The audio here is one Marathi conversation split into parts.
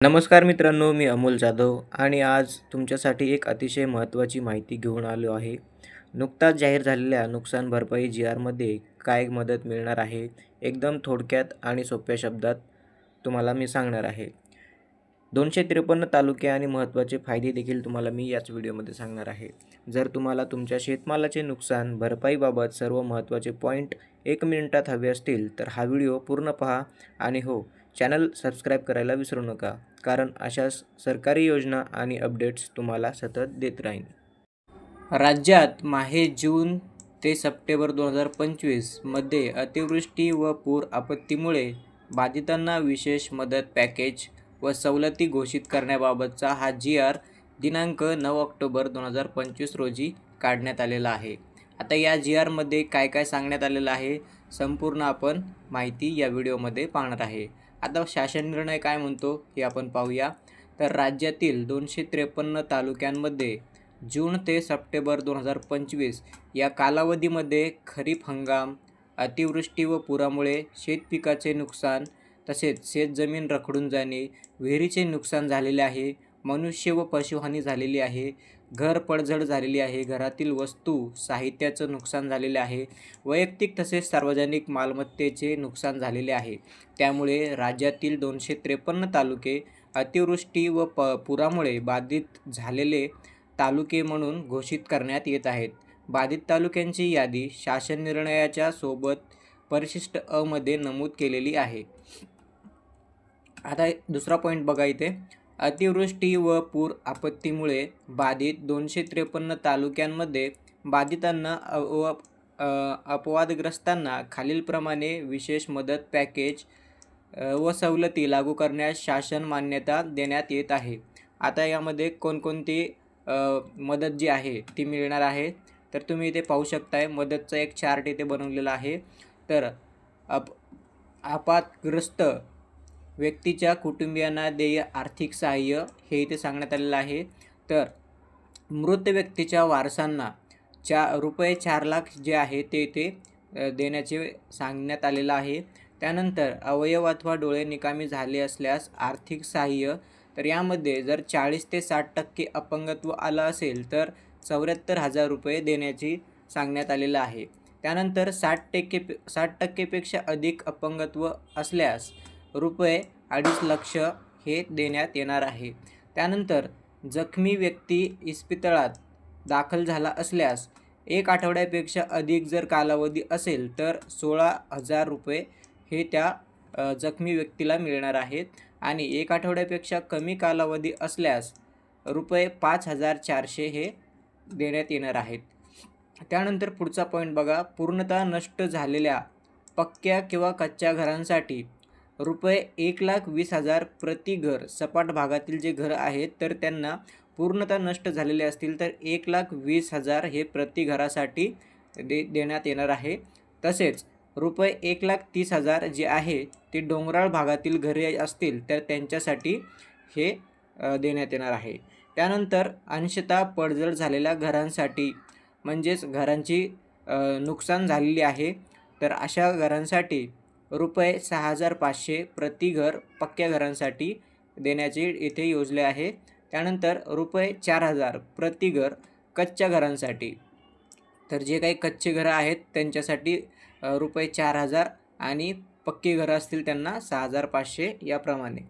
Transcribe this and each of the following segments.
नमस्कार मित्रांनो मी अमोल जाधव आणि आज तुमच्यासाठी एक अतिशय महत्त्वाची माहिती घेऊन आलो आहे. नुकताच जाहीर झालेल्या नुकसान भरपाई जी आरमध्ये काय मदत मिळणार आहे एकदम थोडक्यात आणि सोप्या शब्दात तुम्हाला मी सांगणार आहे. दोनशे त्रेपन्न तालुके आणि महत्त्वाचे फायदे देखील तुम्हाला मी याच व्हिडिओमध्ये सांगणार आहे. जर तुम्हाला तुमच्या शेतमालाचे नुकसान भरपाईबाबत सर्व महत्त्वाचे पॉईंट एक मिनिटात हवे असतील तर हा व्हिडिओ पूर्ण पहा आणि हो चॅनल सबस्क्राईब करायला विसरू नका कारण अशाच सरकारी योजना आणि अपडेट्स तुम्हाला सतत देत राहीन. राज्यात माहे जून ते सप्टेंबर दोन हजार पंचवीसमध्ये अतिवृष्टी व पूर आपत्तीमुळे बाधितांना विशेष मदत पॅकेज व सवलती घोषित करण्याबाबतचा हा जी आर दिनांक नऊ ऑक्टोबर दोन हजार पंचवीस रोजी काढण्यात आलेला आहे. आता या जी आरमध्ये काय काय सांगण्यात आलेलं आहे संपूर्ण आपण माहिती या व्हिडिओमध्ये पाहणार आहे. आता शासन निर्णय काय म्हणतो हे आपण पाहूया. तर राज्यातील दोनशे त्रेपन्न तालुक्यांमध्ये जून ते सप्टेंबर दोन हजार पंचवीस या कालावधीमध्ये खरीप हंगाम अतिवृष्टी व पुरामुळे शेतपिकाचे नुकसान तसेच शेतजमीन रखडून जाणे विहिरीचे नुकसान झालेले आहे. मनुष्य व पशुहानी झालेली आहे. घर पडझड झालेली आहे. घरातील वस्तू साहित्याचं नुकसान झालेले आहे. वैयक्तिक तसेच सार्वजनिक मालमत्तेचे नुकसान झालेले आहे. त्यामुळे राज्यातील दोनशे त्रेपन्न तालुके अतिवृष्टी व प पुरामुळे बाधित झालेले तालुके म्हणून घोषित करण्यात येत आहेत. बाधित तालुक्यांची यादी शासन निर्णयाच्या सोबत परिशिष्ट अमध्ये नमूद केलेली आहे. आता दुसरा पॉईंट बघा इथे. अतिवृष्टी व पूर आपत्तीमुळे बाधित दोनशे त्रेपन्न तालुक्यांमध्ये बाधितांना अव अपवादग्रस्तांना खालीलप्रमाणे विशेष मदत पॅकेज व सवलती लागू करण्यास शासन मान्यता देण्यात येत आहे. आता यामध्ये कोणकोणती मदत जी आहे ती मिळणार आहे? तर तुम्ही इथे पाहू शकताय मदतचा एक चार्ट इथे बनवलेला आहे. तर अप आपातग्रस्त व्यक्तीच्या कुटुंबियांना देय आर्थिक सहाय्य हे इथे सांगण्यात आलेलं आहे. तर मृत व्यक्तीच्या वारसांना चा रुपये चार लाख जे आहे ते इथे देण्याचे सांगण्यात आलेलं आहे. त्यानंतर अवयव अथवा डोळे निकामी झाले असल्यास आर्थिक सहाय्य तर यामध्ये जर चाळीस ते साठ टक्के अपंगत्व आलं असेल तर चौऱ्याहत्तर हजार रुपये देण्याची सांगण्यात आलेलं आहे. त्यानंतर साठ टक्के साठ टक्केपेक्षा अधिक अपंगत्व असल्यास रुपये अडीच लक्ष हे देण्यात येणार आहे. त्यानंतर जखमी व्यक्ती इस्पितळात दाखल झाला असल्यास एक आठवड्यापेक्षा अधिक जर कालावधी असेल तर सोळा हजार रुपये हे त्या जखमी व्यक्तीला मिळणार आहेत आणि एक आठवड्यापेक्षा कमी कालावधी असल्यास रुपये पाच हजार चारशे हे देण्यात येणार आहेत. त्यानंतर पुढचा पॉईंट बघा. पूर्णतः नष्ट झालेल्या पक्क्या किंवा कच्च्या घरांसाठी रुपये एक लाख वीस हजार प्रति घर. सपाट भागातील जे घरं आहेत तर त्यांना पूर्णतः नष्ट झालेले असतील तर एक लाख वीस हजार हे प्रति घरासाठी दे देण्यात येणार आहे. तसेच रुपये एक लाख तीस हजार जे आहे ते डोंगराळ भागातील घरे असतील तर त्यांच्यासाठी हे देण्यात येणार आहे. त्यानंतर अंशतः पडझड झालेल्या घरांसाठी म्हणजेच घरांची नुकसान झालेली आहे तर अशा घरांसाठी रुपये सहा हजार पाचशे प्रति घर पक्क्या घरांसाठी देण्याचे इथे योजले आहे. त्यानंतर रुपये चार हजार प्रति घर कच्च्या घरांसाठी. तर जे काही कच्चे घरं आहेत त्यांच्यासाठी रुपये चार हजार आणि पक्की घरं असतील त्यांना सहा हजार पाचशे याप्रमाणे.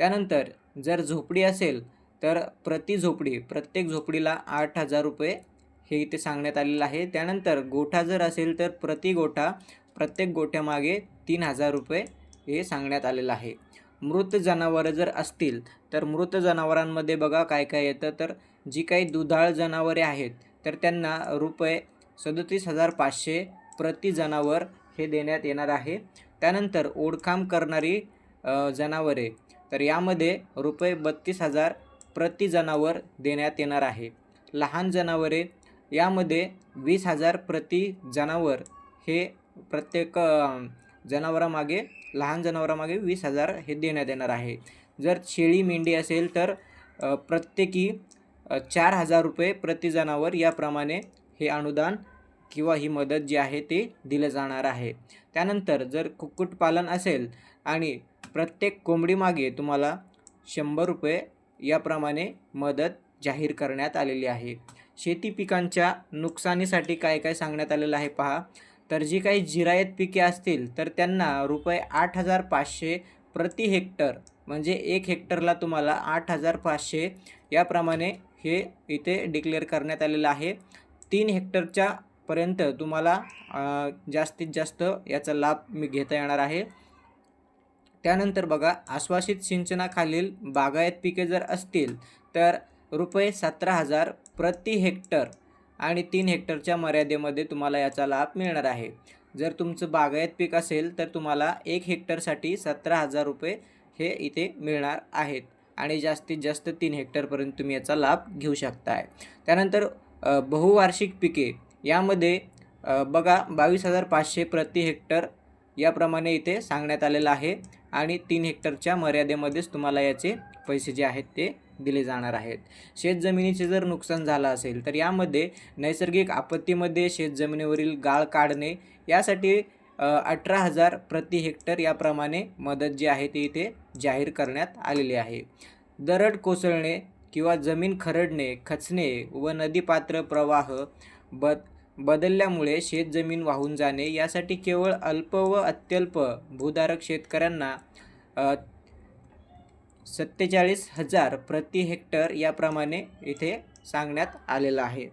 त्यानंतर जर झोपडी असेल तर प्रति झोपडी प्रत्येक झोपडीला आठ हजार रुपये हे इथे सांगण्यात आलेलं आहे. त्यानंतर गोठा जर असेल तर प्रति गोठा प्रत्येक गोठ्यामागे तीन हजार रुपये हे सांगण्यात आलेलं आहे. मृत जनावरं जर असतील तर मृत जनावरांमध्ये बघा काय काय येतं. तर जी काही दुधाळ जनावरे आहेत तर त्यांना रुपये सदतीस हजार पाचशे प्रति जनावर हे देण्यात येणार आहे. त्यानंतर ओढकाम करणारी जनावरे तर यामध्ये रुपये बत्तीस हजार प्रति जनावर देण्यात येणार आहे. लहान जनावरे यामध्ये वीस हजार प्रति जनावर हे प्रत्येक जनावरामागे लहान जनावरामागे वीस हजार हे देण्यात येणार आहे. जर शेळी मेंढी असेल तर प्रत्येकी चार हजार रुपये प्रति जनावर याप्रमाणे हे अनुदान किंवा ही मदत जी आहे ते दिलं जाणार आहे. त्यानंतर जर कुक्कुटपालन असेल आणि प्रत्येक कोंबडीमागे तुम्हाला शंभर रुपये याप्रमाणे मदत जाहीर करण्यात आलेली आहे. शेती पिकांच्या नुकसानीसाठी काय काय सांगण्यात आलेलं आहे पहा. तर जी काही जिरायत पिके असतील तर त्यांना रुपये आठ हजार पाचशे प्रति हेक्टर म्हणजे एक हेक्टरला तुम्हाला आठ हजार पाचशे याप्रमाणे हे इथे डिक्लेअर करण्यात आलेलं आहे. तीन हेक्टरच्या पर्यंत तुम्हाला जास्तीत जास्त याचा लाभ मी घेता येणार आहे. त्यानंतर बघा आश्वासित सिंचनाखालील बागायत पिके जर असतील तर रुपये सतरा हजार प्रति हेक्टर आणि तीन हेक्टरच्या मर्यादेमध्ये तुम्हाला याचा लाभ मिळणार आहे. जर तुमचं बागायत पीक असेल तर तुम्हाला एक हेक्टरसाठी सतरा हजार रुपये हे इथे मिळणार आहेत. आणि जास्तीत जास्त तीन हेक्टरपर्यंत तुम्ही याचा लाभ घेऊ शकताय. त्यानंतर बहुवार्षिक पिके. यामध्ये बघा बावीस हजार पाचशे प्रति हेक्टर याप्रमाणे इथे सांगण्यात आलेलं आहे. आणि तीन हेक्टरच्या मर्यादेमध्येच तुम्हाला याचे पैसे जे आहेत ते दिले जाणार आहेत. शेतजमिनीचे जर नुकसान झालं असेल तर यामध्ये नैसर्गिक आपत्तीमध्ये शेतजमिनीवरील गाळ काढणे यासाठी अठरा हजार प्रति हेक्टर याप्रमाणे मदत जी आहे ती इथे जाहीर करण्यात आलेली आहे. दरड कोसळणे किंवा जमीन खरडणे खचणे व नदीपात्र प्रवाह बद बदलल्यामुळे शेतजमीन वाहून जाणे यासाठी केवळ अल्प व अत्यल्प भूधारक शेतकऱ्यांना सत्तेचाळीस हजार प्रति हेक्टर याप्रमाणे इथे सांगण्यात आलेलं आहे.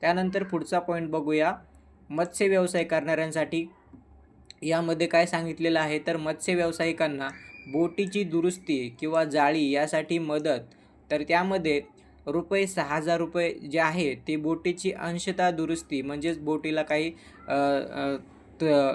त्यानंतर पुढचा पॉईंट बघूया. मत्स्य व्यवसाय करणाऱ्यांसाठी यामध्ये काय सांगितलेलं आहे? तर मत्स्य व्यावसायिकांना बोटीची दुरुस्ती किंवा जाळी यासाठी मदत. तर त्यामध्ये रुपये सहा हजार रुपये जे आहे ते बोटीची अंशता दुरुस्ती म्हणजेच बोटीला काही त-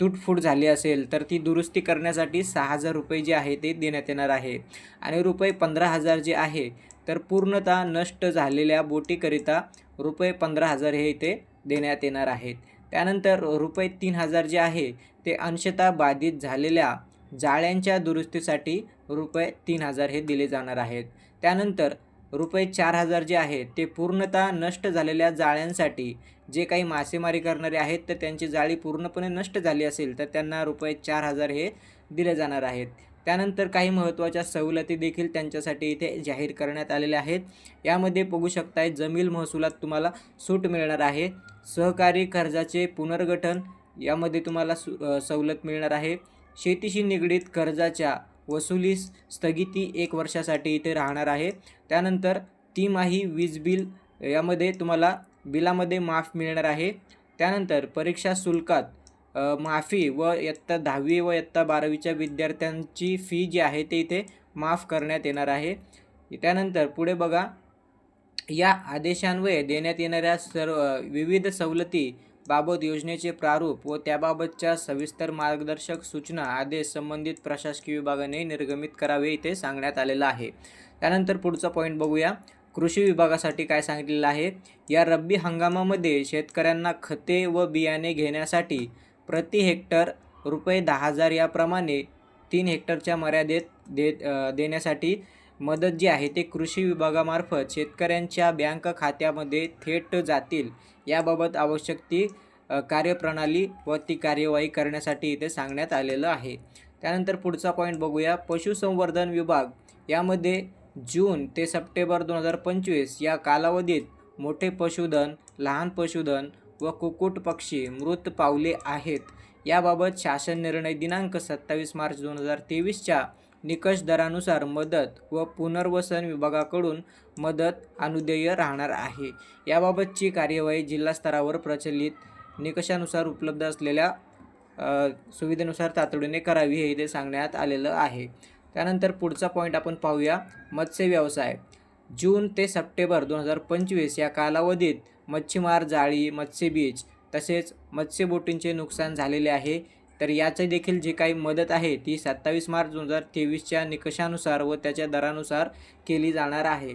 तुटफूट झाली असेल तर ती दुरुस्ती करण्यासाठी सहा हजार रुपये जे आहे ते देण्यात येणार आहे. आणि रुपये पंधरा हजार जे आहे तर पूर्णतः नष्ट झालेल्या बोटीकरिता रुपये पंधरा हजार हे इथे देण्यात येणार आहेत. त्यानंतर रुपये तीन हजार जे आहे ते अंशतः बाधित झालेल्या जाळ्यांच्या दुरुस्तीसाठी रुपये तीन हजार हे दिले जाणार आहेत. त्यानंतर रुपये चार हजार जे आहे ते पूर्णतः नष्ट झालेल्या जाळ्यांसाठी जे काही मासेमारी करणारे आहेत तर त्यांची जाळी पूर्णपणे नष्ट झाली असेल तर त्यांना रुपये चार हजार हे दिले जाणार आहेत. त्यानंतर काही महत्त्वाच्या सवलती देखील त्यांच्यासाठी इथे जाहीर करण्यात आलेल्या आहेत. यामध्ये बघू शकताय जमील महसुलात तुम्हाला सूट मिळणार आहे. सहकारी कर्जाचे पुनर्गठन यामध्ये तुम्हाला सु सवलत मिळणार आहे. शेतीशी निगडीत कर्जाच्या वसुलीस स्थगिती एक वर्षासाठी इथे राहणार आहे. त्यानंतर तिमाही वीज बिल यामध्ये तुम्हाला बिलामध्ये माफ मिळणार आहे. त्यानंतर परीक्षा शुल्कात माफी व इयत्ता दहावी व इयत्ता बारावीच्या विद्यार्थ्यांची फी जी आहे ते इथे माफ करण्यात येणार आहे. त्यानंतर पुढे बघा या आदेशान्वये देण्यात येणाऱ्या सर्व विविध सवलती बाबत योजनेचे प्रारूप व त्याबाबतच्या सविस्तर मार्गदर्शक सूचना आदेश संबंधित प्रशासकीय विभागाने निर्गमित करावे इथे सांगण्यात आलेलं आहे. त्यानंतर पुढचा पॉईंट बघूया. कृषी विभागासाठी काय सांगितलेलं आहे? या रब्बी हंगामामध्ये शेतकऱ्यांना खते व बियाणे घेण्यासाठी प्रति हेक्टर रुपये दहा हजार याप्रमाणे तीन हेक्टरच्या मर्यादेत देत देण्यासाठी मदत जी आहे ते कृषी विभागामार्फत शेतकऱ्यांच्या बँक खात्यामध्ये थेट जातील. याबाबत आवश्यक ती कार्यप्रणाली व ती कार्यवाही करण्यासाठी इथे सांगण्यात आलेलं आहे. त्यानंतर पुढचा पॉईंट बघूया. पशुसंवर्धन विभाग. यामध्ये जून ते सप्टेंबर दोन हजार पंचवीस या कालावधीत मोठे पशुधन लहान पशुधन व कुक्कुट पक्षी मृत पावले आहेत. याबाबत शासन निर्णय दिनांक सत्तावीस मार्च दोन हजार तेवीसच्या निकष दरानुसार मदत व पुनर्वसन विभागाकडून मदत अनुदेय राहणार आहे. याबाबतची कार्यवाही जिल्हा स्तरावर प्रचलित निकषानुसार उपलब्ध असलेल्या सुविधेनुसार तातडीने करावी हे इथे सांगण्यात आलेलं आहे. त्यानंतर पुढचा पॉईंट आपण पाहूया मत्स्य व्यवसाय. जून ते सप्टेंबर दोन हजार पंचवीस या कालावधीत मच्छीमार जाळी मत्स्य बीज तसेच मत्स्यबोटींचे नुकसान झालेले आहे. तर याचे देखील जी काही मदत आहे ती सत्तावीस मार्च दोन हजार तेवीसच्या निकषानुसार व त्याच्या दरानुसार केली जाणार आहे.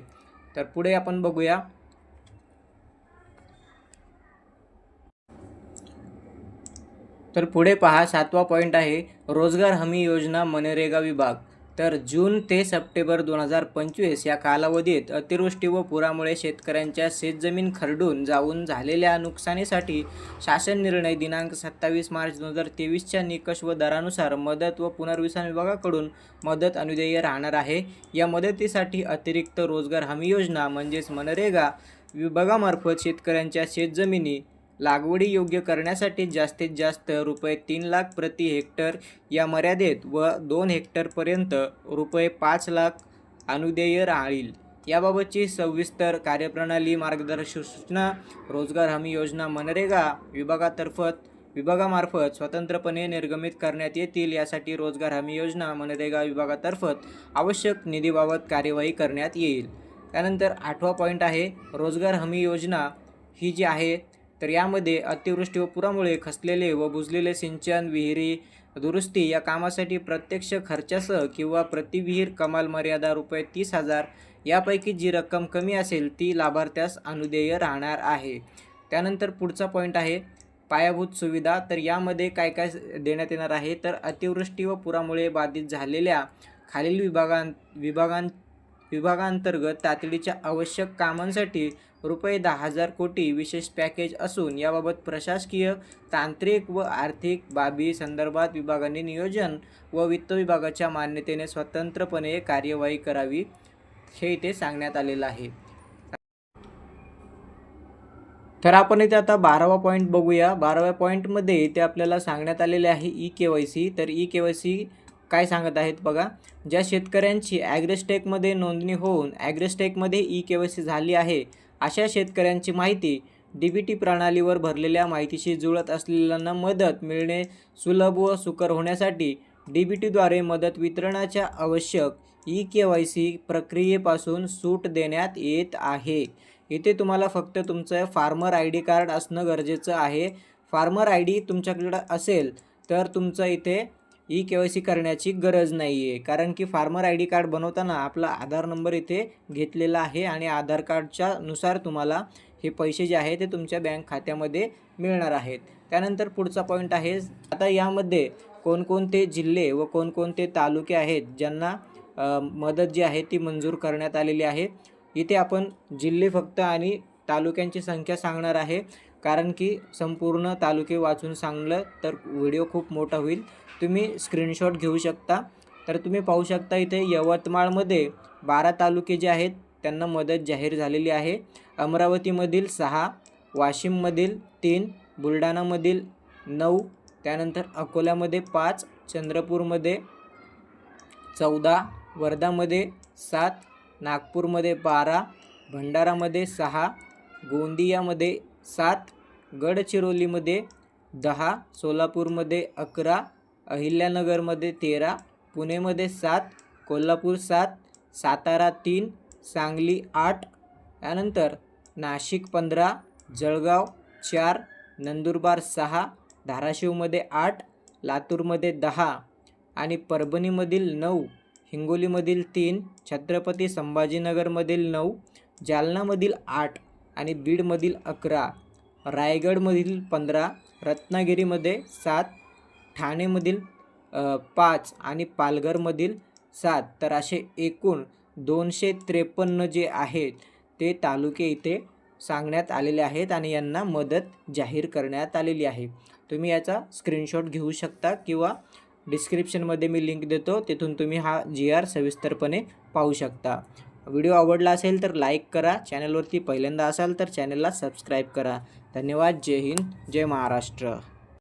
तर पुढे आपण बघूया. तर पुढे पहा सातवा पॉईंट आहे रोजगार हमी योजना मनरेगा विभाग. तर जून ते सप्टेंबर दोन हजार पंचवीस या कालावधीत अतिवृष्टी व पुरामुळे शेतकऱ्यांच्या शेतजमीन खरडून जाऊन झालेल्या नुकसानीसाठी शासन निर्णय दिनांक सत्तावीस मार्च दोन हजार तेवीसच्या निकष व दरानुसार मदत व पुनर्वसन विभागाकडून मदत अनुदेय राहणार आहे. या मदतीसाठी अतिरिक्त रोजगार हमी योजना म्हणजेच मनरेगा विभागामार्फत शेतकऱ्यांच्या शेतजमिनी लागवडी योग्य करण्यासाठी जास्तीत जास्त रुपये तीन लाख प्रति हेक्टर या मर्यादेत व दोन हेक्टरपर्यंत रुपये पाच लाख अनुदेय राहील. याबाबतची सविस्तर कार्यप्रणाली मार्गदर्शक सूचना रोजगार हमी योजना मनरेगा विभागातर्फत विभागामार्फत स्वतंत्रपणे निर्गमित करण्यात येतील. यासाठी रोजगार हमी योजना मनरेगा विभागातर्फत आवश्यक निधीबाबत कार्यवाही करण्यात येईल. त्यानंतर आठवा पॉईंट आहे रोजगार हमी योजना ही जी आहे तर यामध्ये अतिवृष्टी व पुरामुळे खचलेले व बुजलेले सिंचन विहिरी दुरुस्ती या कामासाठी प्रत्यक्ष खर्चासह किंवा प्रतिविहीर कमाल मर्यादा रुपये तीस हजार यापैकी जी रक्कम कमी असेल ती लाभार्थ्यास अनुदेय राहणार आहे. त्यानंतर पुढचा पॉईंट आहे पायाभूत सुविधा. तर यामध्ये काय काय देण्यात येणार आहे? तर अतिवृष्टी व पुरामुळे बाधित झालेल्या खालील विभागां विभागां विभागांतर्गत तातडीच्या आवश्यक कामांसाठी रुपये दहा हजार कोटी विशेष पॅकेज असून याबाबत प्रशासकीय तांत्रिक व आर्थिक बाबी संदर्भात विभागाने नियोजन व वित्त विभागाच्या मान्यतेने स्वतंत्रपणे कार्यवाही करावी हे इथे सांगण्यात आलेलं आहे. तर आपण इथे आता बारावा पॉईंट बघूया. बाराव्या पॉईंटमध्ये इथे आपल्याला सांगण्यात आलेले आहे ई के वाय सी. तर ई के वाय सी काय सांगत आहेत बघा. ज्या शेतकऱ्यांची ॲग्रेस्टेकमध्ये नोंदणी होऊन ॲग्रेस्टेकमध्ये ई के वाय सी झाली आहे अशा शेतकऱ्यांची माहिती डी बी टी प्रणालीवर भरलेल्या माहितीशी जुळत असलेल्यांना मदत मिळणे सुलभ व सुकर होण्यासाठी डी बी टीद्वारे मदत वितरणाच्या आवश्यक ई के वाय सी प्रक्रियेपासून सूट देण्यात येत आहे. इथे तुम्हाला फक्त तुमचं फार्मर आय डी कार्ड असणं गरजेचं आहे. फार्मर आय डी तुमच्याकडं असेल तर तुमचं इथे ई के वाय सी करण्याची गरज नाही आहे कारण की फार्मर आय डी कार्ड बनवताना आपला आधार नंबर इथे घेतलेला आहे आणि आधार कार्डच्या नुसार तुम्हाला हे पैसे जे आहे ते तुमच्या बँक खात्यामध्ये मिळणार आहेत. त्यानंतर पुढचा पॉईंट आहे आता यामध्ये कोणकोणते जिल्हे व कोणकोणते तालुके आहेत ज्यांना मदत जी आहे ती मंजूर करण्यात आलेली आहे. इथे आपण जिल्हे फक्त आणि तालुक्यांची संख्या सांगणार आहे. कारण की संपूर्ण तालुके वाचून सांगलं तर व्हिडिओ खूप मोठा होईल. तुम्ही स्क्रीनशॉट घेऊ शकता. तर तुम्ही पाहू शकता इथे यवतमाळमध्ये बारा तालुके जे आहेत त्यांना मदत जाहीर झालेली आहे. अमरावतीमधील सहा वाशिममधील तीन बुलढाणामधील नऊ त्यानंतर अकोल्यामध्ये पाच चंद्रपूरमध्ये चौदा वर्धामध्ये सात नागपूरमध्ये बारा भंडारामध्ये सहा गोंदियामध्ये सात गडचिरोलीमध्ये दहा सोलापूरमध्ये अकरा अहिल्यानगरमध्ये तेरा पुणेमध्ये सात कोल्हापूर सात सातारा तीन सांगली आठ त्यानंतर नाशिक पंधरा जळगाव चार नंदुरबार सहा धाराशिवमध्ये आठ लातूरमध्ये दहा आणि परभणीमधील नऊ हिंगोलीमधील तीन छत्रपती संभाजीनगरमधील नऊ जालनामधील आठ आणि बीडमधील अकरा रायगडमधील पंधरा रत्नागिरीमध्ये सात ठाणेमधील पाच आणि पालघरमधील सात तर असे एकूण दोनशे त्रेपन्न जे आहेत ते तालुके इथे सांगण्यात आलेले आहेत आणि यांना मदत जाहीर करण्यात आलेली आहे. तुम्ही याचा स्क्रीनशॉट घेऊ शकता किंवा डिस्क्रिप्शनमध्ये मी लिंक देतो तिथून तुम्ही हा जी आर सविस्तरपणे पाहू शकता. व्हिडिओ आवडला असेल तर लाईक करा चॅनलवरती पहिल्यांदा असाल तर चॅनलला सबस्क्राईब करा. धन्यवाद जय हिंद जय महाराष्ट्र.